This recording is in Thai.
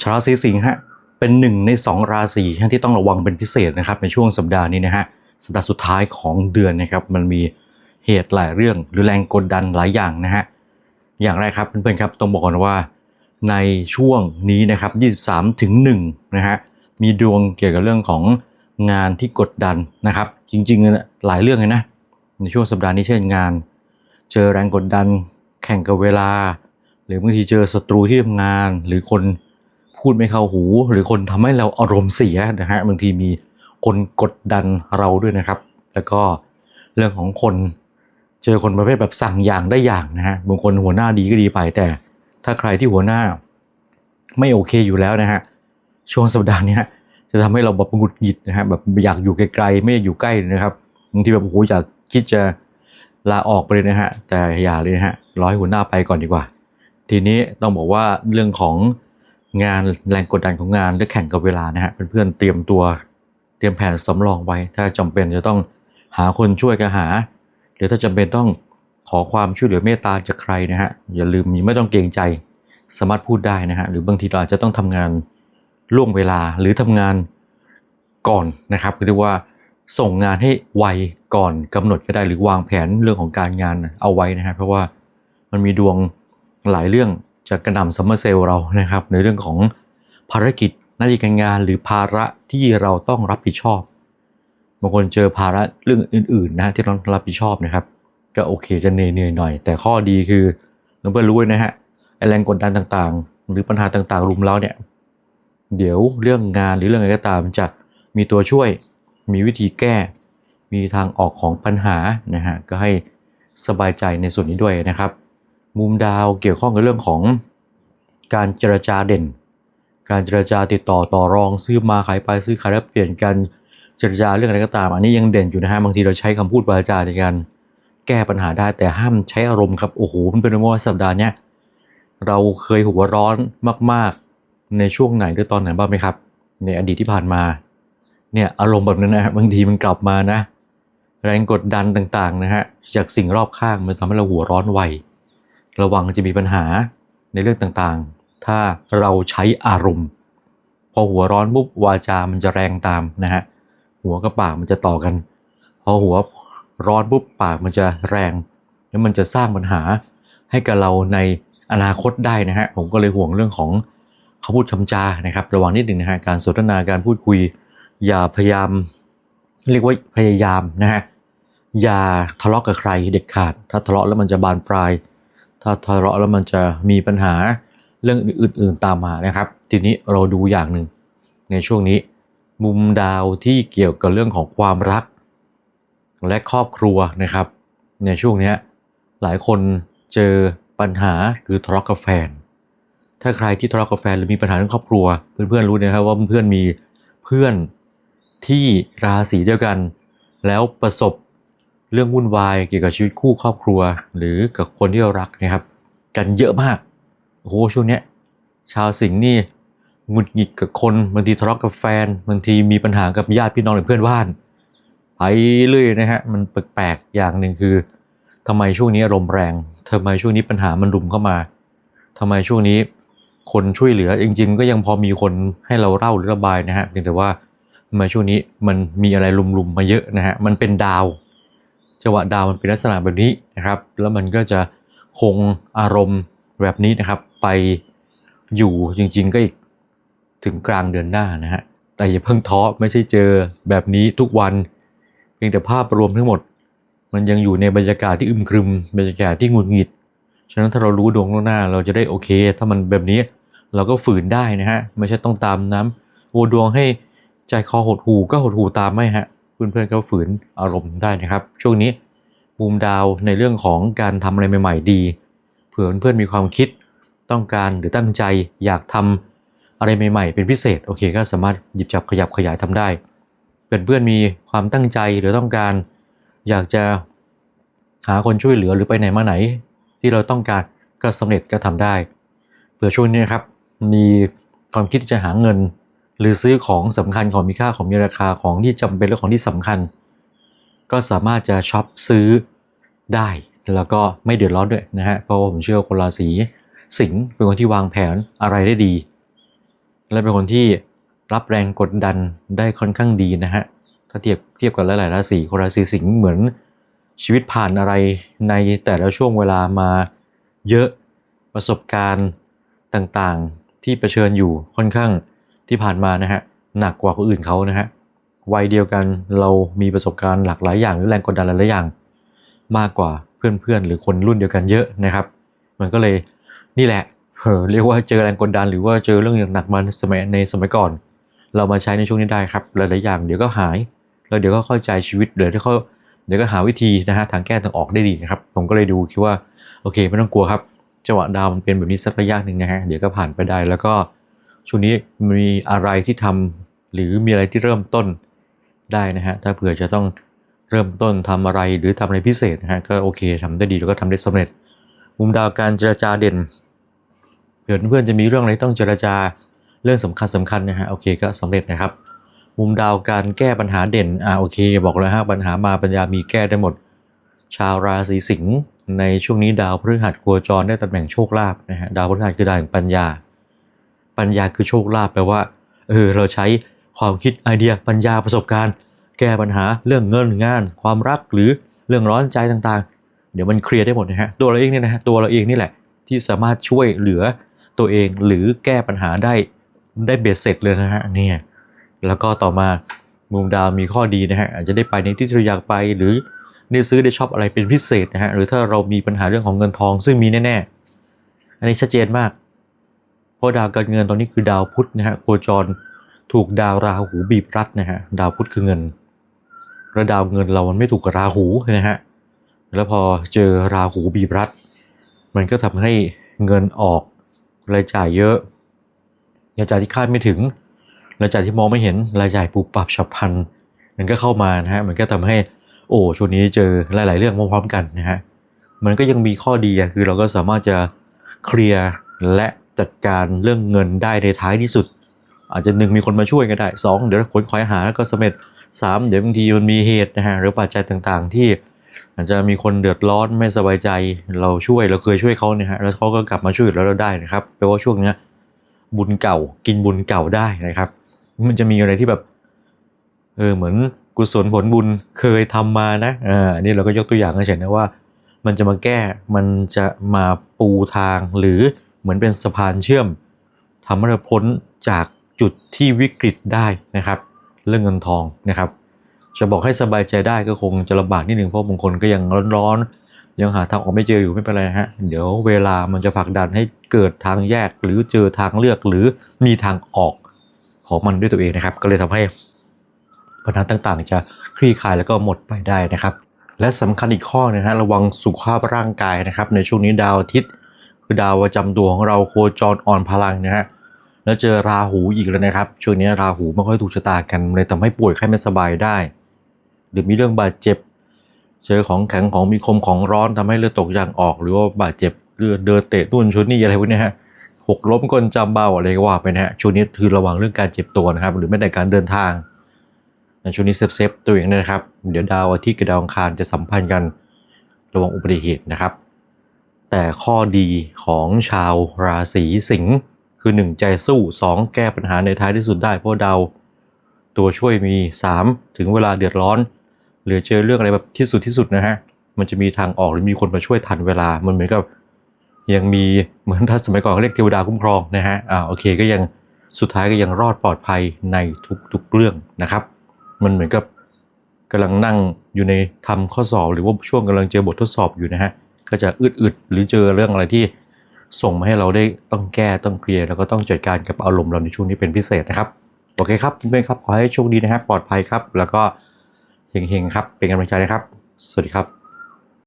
ชาวราศีสิงห์ฮะเป็นหนึ่งในสองราศีที่ต้องระวังเป็นพิเศษนะครับในช่วงสัปดาห์นี้นะฮะสัปดาห์สุดท้ายของเดือนนะครับมันมีเหตุหลายเรื่องหรือแรงกดดันหลายอย่างนะฮะอย่างแรกครับเพื่อนๆครับต้องบอกก่อนว่าในช่วงนี้นะครับ23ถึง1นะฮะมีดวงเกี่ยวกับเรื่องของงานที่กดดันนะครับ จริงๆหลายเรื่องเลยนะในช่วงสัปดาห์นี้เช่นงาน เจอแรงกดดันแข่งกับเวลา หรือบางทีเจอศัตรูที่ทำงานหรือคน พูดไม่เข้าหู หรือคนทำให้เราอารมณ์เสียนะฮะบางทีมีคนกดดันเราด้วยนะครับ แล้วก็เรื่องของคนเจอคนประเภทแบบสั่งอย่างได้อย่างนะฮะบางคนหัวหน้าดีก็ดีไป แต่ถ้าใครที่หัวหน้าไม่โอเคอยู่แล้วนะฮะช่วงสัปดาห์นี้จะทำให้เราแบบหงุดหงิดนะฮะแบบอยากอยู่ไกลๆไม่อยากอยู่ใกล้นะครับบางทีแบบโอ้โหอยากคิดจะลาออกไปเลยนะฮะแต่อย่าเลยนะฮะร้อให้หัวหน้าไปก่อนดีกว่า ทีนี้ต้องบอกว่าเรื่องของ งานแรงกดดันของงานและแข่งกับเวลานะฮะเพื่อนๆเตรียมตัวเตรียมแผนสำรองไว้ ถ้าจำเป็นจะต้องหาคนช่วยกันหา หรือถ้าจำเป็นต้องขอความช่วยเหลือเมตตาจากใครนะฮะอย่าลืมไม่ต้องเกรงใจสามารถพูดได้นะฮะหรือบางทีเราอาจจะต้องทำงานล่วงเวลาหรือทำงานก่อนนะครับเรียกว่าส่งงานให้ไวก่อนกำหนดก็ได้หรือวางแผนเรื่องของการงานเอาไว้นะฮะเพราะว่ามันมีดวงหลายเรื่อง จะกระหน่ำซัมเมอร์เซลเรานะครับ ในเรื่องของภารกิจหน้าที่การงานหรือภาระที่เราต้องรับผิดชอบบางคนเจอภาระเรื่องอื่นๆนะที่ต้องรับผิดชอบนะครับ ก็โอเคจะเหนื่อยๆหน่อย แต่ข้อดีคือเราเพื่อรู้นะฮะแรงกดดันต่างๆ หรือปัญหาต่างๆรุมเราเนี่ยเดี๋ยวเรื่องงานหรือเรื่องอะไรก็ตามจะมีตัวช่วย มีวิธีแก้ มีทางออกของปัญหานะฮะก็ให้สบายใจในส่วนนี้ด้วยนะครับ มุมดาวเกี่ยวข้องกับเรื่องของการเจรจาเด่น การเจรจาติดต่อต่อรองซื้อมาขายไปซื้อขายแล้วเปลี่ยนกันเจรจาเรื่องอะไรก็ตาม อันนี้ยังเด่นอยู่นะฮะบางทีเราใช้คำพูดวาจาในการแก้ปัญหาได้แต่ห้ามใช้อารมณ์ครับโอ้โหมันเป็นว่าสัปดาห์เนี้ยเราเคยหัวร้อนมาก ๆ ในช่วงไหนหรือตอนไหนบ้างไหมครับ ในอดีตที่ผ่านมาเนี่ยอารมณ์แบบนั้นนะฮะบางทีมันกลับมานะ แรงกดดันต่างๆนะฮะจากสิ่งรอบข้างมันทำให้เราหัวร้อนไว ระวังจะมีปัญหาในเรื่องต่างๆ ถ้าเราใช้อารมณ์ พอหัวร้อนปุ๊บวาจามันจะแรงตามนะฮะหัวกับปากมันจะต่อกัน พอหัวร้อนปุ๊บปากมันจะแรง แล้วมันจะสร้างปัญหาให้กับเราในอนาคตได้นะฮะผมก็เลยห่วงเรื่องของคำพูดคำจานะครับ ระวังนิดหนึ่งนะฮะการสนทนาการพูดคุย อย่าพยายาม เรียกว่าพยายามนะฮะอย่าทะเลาะกับใครเด็ดขาด ถ้าทะเลาะแล้วมันจะบานปลาย ถ้าทะเลาะแล้วมันจะมีปัญหาเรื่องอื่นๆตามมานะครับ ทีนี้เราดูอย่างหนึ่งในช่วงนี้ มุมดาวที่เกี่ยวกับเรื่องของความรัก และครอบครัวนะครับ ในช่วงนี้หลายคนเจอปัญหาคือทะเลาะกับแฟน ถ้าใครที่ทะเลาะกับแฟนหรือมีปัญหาเรื่องครอบครัว เพื่อนๆรู้นะครับว่าเพื่อนมีเพื่อนที่ราศีเดียวกัน แล้วประสบ เรื่องวุ่นวายเกี่ยวกับชีวิตคู่ครอบครัว หรือกับคนที่เรารักนะครับ กันเยอะมากโอ้โหช่วงเนี้ยชาวสิงห์นี่หงุดหงิดกับคนบางทีทะเลาะกับแฟนบางทีมีปัญหากับญาติพี่น้องหรือเพื่อนบ้านไปเรื่อยนะฮะมันแปลกๆอย่างหนึ่งคือทำไมช่วงนี้อารมณ์แรงทำไมช่วงนี้ปัญหามันรุมเข้ามาทำไมช่วงนี้คนช่วยเหลือจริง ๆ ก็ยังพอมีคนให้เราเล่าหรือระบายนะฮะเพียงแต่ว่าทำไมช่วงนี้มันมีอะไรลุมๆมาเยอะนะฮะมันเป็นดาว จังหวะดาวมันเป็นลักษณะแบบนี้นะครับ แล้วมันก็จะคงอารมณ์แบบนี้นะครับ ไปอยู่จริง ๆ ก็อีกถึงกลางเดือนหน้านะฮะแต่อย่าเพิ่งท้อไม่ใช่เจอแบบนี้ทุกวันเพียงแต่ภาพรวมทั้งหมด มันยังอยู่ในบรรยากาศที่อึมครึม บรรยากาศที่หงุดหงิด ฉะนั้นถ้าเรารู้ดวงล่วงหน้าเราจะได้โอเค ถ้ามันแบบนี้เราก็ฝืนได้นะฮะไม่ใช่ต้องตามน้ำโอดวงให้ใจคอหดหูก็หดหูตามไม่ฮะเพื่อนๆก็ฝืนอารมณ์ได้นะครับ ช่วงนี้ มุมดาวในเรื่องของการทำอะไรใหม่ ๆ ดี เผื่อเพื่อนๆมีความคิดต้องการหรือตั้งใจอยากทำอะไรใหม่ ๆ เป็นพิเศษโอเคก็สามารถหยิบจับขยับขยายทำได้เป็นเพื่อนมีความตั้งใจหรือต้องการ อยากจะหาคนช่วยเหลือหรือไปไหนมาไหน ที่เราต้องการก็สำเร็จก็ทำได้เผื่อช่วงนี้นะครับ มีความคิดที่จะหาเงิน หรือซื้อของสำคัญของมีค่าของมีราคาของที่จำเป็นและของที่สำคัญ ก็สามารถจะช็อปซื้อได้แล้วก็ไม่เดือดร้อนด้วยนะฮะเพราะว่าผมเชื่อคนราศีสิงห์เป็นคนที่วางแผนอะไรได้ดี และเป็นคนที่รับแรงกดดันได้ค่อนข้างดีนะฮะถ้าเทียบเทียบกับหลายๆราศีคนราศีสิงห์เหมือนชีวิตผ่านอะไรในแต่ละช่วงเวลามาเยอะประสบการณ์ต่างๆที่เผชิญอยู่ค่อนข้างที่ผ่านมานะฮะหนักกว่าคนอื่นเขานะฮะ วัยเดียวกันเรามีประสบการณ์หลากหลายอย่างหรือแรงกดดันหลายอย่าง มากกว่าเพื่อนๆ หรือคนรุ่นเดียวกันเยอะนะครับ มันก็เลยนี่แหละเรียกว่าเจอแรงกดดันหรือว่าเจอเรื่องอย่างหนักมาในสมัยในสมัยก่อน เรามาใช้ในช่วงนี้ได้ครับหลายๆอย่างเดี๋ยวก็หายแล้วเดี๋ยวก็เข้าใจชีวิตเดี๋ยวเขาเดี๋ยวก็หาวิธีนะฮะทางแก้ทางออกได้ดีนะครับ ผมก็เลยดูคิดว่าโอเคไม่ต้องกลัวครับจังหวะดาวมันเป็นแบบนี้สักระยะหนึ่งนะฮะเดี๋ยวก็ผ่านไปได้แล้วก็ช่วงนี้มีอะไรที่ทำหรือมีอะไรที่เริ่มต้น ได้นะฮะถ้าเผื่อจะต้องเริ่มต้นทำอะไรหรือทำอะไรพิเศษนะฮะก็โอเคทำได้ดีแล้วก็ทำได้สำเร็จ มุมดาวการเจรจาเด่นเผื่อเพื่อนจะมีเรื่องอะไรต้องเจรจาเรื่องสำคัญสำคัญนะฮะโอเคก็สำเร็จนะครับ มุมดาวการแก้ปัญหาเด่นอ่าโอเค บอกเลยฮะปัญหามาปัญญามีแก้ได้หมด ชาวราศีสิงห์ในช่วงนี้ดาวพฤหัสโคจรได้ตำแหน่งโชคลาภนะฮะดาวพฤหัสคือดาวแห่งปัญญา ปัญญาคือโชคลาภแปลว่าเออเราใช้ ความคิดไอเดียปัญญาประสบการณ์ แก้ปัญหาเรื่องเงินงาน ความรักหรือเรื่องร้อนใจต่างๆ เดี๋ยวมันเคลียร์ได้หมดนะฮะตัวเราเองเนี่ยนะฮะตัวเราเองนี่แหละที่สามารถช่วยเหลือตัวเองหรือแก้ปัญหาได้ได้เบ็ดเสร็จเลยนะฮะเนี่ยแล้วก็ต่อมามุมดาวมีข้อดีนะฮะอาจจะได้ไปในที่ที่เราอยากไปหรือได้ซื้อได้ชอปอะไรเป็นพิเศษนะฮะหรือถ้าเรามีปัญหาเรื่องของเงินทองซึ่งมีแน่ๆ อันนี้ชัดเจนมาก เพราะดาวการเงินตอนนี้คือดาวพุธนะฮะโคจร ถูกดาวราหูบีบรัดนะฮะดาวพุธคือเงิน แล้วดาวเงินเรามันไม่ถูกกับราหูนะฮะแล้วพอเจอราหูบีบรัด มันก็ทำให้เงินออกรายจ่ายเยอะรายจ่ายที่คาดไม่ถึงรายจ่ายที่มองไม่เห็นรายจ่ายปุบปับฉับพลันมันก็เข้ามานะฮะมันก็ทำให้โอ้ช่วงนี้เจอหลาย ๆ เรื่องพร้อมๆกันนะฮะมันก็ยังมีข้อดีคือเราก็สามารถจะเคลียร์และจัดการเรื่องเงินได้ในท้ายที่สุด อาจจะหนึ่งมีคนมาช่วยก็ได้สองเดี๋ยวคนคอยหาแล้วก็สำเร็จสามเดี๋ยวบางทีมันมีเหตุนะฮะหรือปัจจัยต่างๆ ที่ อาจจะมีคนเดือดร้อนไม่สบายใจเราช่วยเราเคยช่วยเขาเนี่ยฮะแล้วเขาก็กลับมาช่วยแล้วเราได้นะครับแปลว่าช่วงเนี้ยบุญเก่ากินบุญเก่าได้นะครับ มันจะมีอะไรที่แบบเออเหมือนกุศลผลบุญเคยทำมานะอ่าอันนี่เราก็ยกตัวอย่างให้เห็นนะว่า มันจะมาแก้มันจะมาปูทางหรือเหมือนเป็นสะพานเชื่อมทำให้เราพ้นจาก จุดที่วิกฤตได้นะครับ เรื่องเงินทองนะครับ จะบอกให้สบายใจได้ก็คงจะลำบากนิดนึงเพราะบางคนก็ยังร้อนๆยังหาทางออกไม่เจออยู่ไม่เป็นไรนะฮะเดี๋ยวเวลามันจะผลักดันให้เกิดทางแยกหรือเจอทางเลือกหรือมีทางออกของมันด้วยตัวเองนะครับ ก็เลยทำให้ปัญหาต่างๆ จะคลี่คลายแล้วก็หมดไปได้นะครับ และสำคัญอีกข้อนะฮะระวังสุขภาพร่างกายนะครับ ในช่วงนี้ดาวอาทิตย์คือดาวประจำตัวของเราโคจรอ่อนพลังนะฮะ แล้วเจอราหูอีกแล้วนะครับ ช่วงนี้ราหูไม่ค่อยถูกชะตากันเลยทำให้ป่วยไข้ไม่สบายได้ หรือมีเรื่องบาดเจ็บ เจอของแข็งของมีคมของร้อนทำให้เลือดตกยางออก หรือว่าบาดเจ็บเลือดเดินเตะตุ้นชุดนี่อะไรพวกนี้ฮะหกล้มก้นจำเบาอะไรก็ว่าไปนะฮะช่วงนี้คือระวังเรื่องการเจ็บตัวนะครับ หรือแม้แต่การเดินทางในช่วงนี้เซฟเซฟตัวเองนะครับ เดี๋ยวดาวอาทิตย์กับดาวอังคารจะสัมพันธ์กันระวังอุบัติเหตุนะครับ แต่ข้อดีของชาวราศีสิงห์ คือ 1 ใจสู้ 2 แก้ปัญหาในท้ายที่สุดได้เพราะดาวตัวช่วยมี 3 ถึงเวลาเดือดร้อน หรือเจอเรื่องอะไรแบบที่สุดที่สุดนะฮะ มันจะมีทางออกหรือมีคนมาช่วยทันเวลา มันเหมือนกับยังมีเหมือนถ้าสมัยก่อนเขาเรียกเทวดาคุ้มครองนะฮะ อ่าโอเคก็ยังสุดท้ายก็ยังรอดปลอดภัยในทุกๆเรื่องนะครับ มันเหมือนกับกำลังนั่งอยู่ในทำข้อสอบ หรือว่าช่วงกำลังเจอบททดสอบอยู่นะฮะ ก็จะอึดๆหรือเจอเรื่องอะไรที่ ส่งมาให้เราได้ต้องแก้ต้องเคลียร์แล้วก็ต้องจัดการกับอารมณ์เราในช่วงนี้เป็นพิเศษนะครับโอเคครับเพื่อนครับขอให้โชคดีนะครับปลอดภัยครับ แล้วก็เฮงๆครับเป็นกำลังใจนะครับ สวัสดีครับ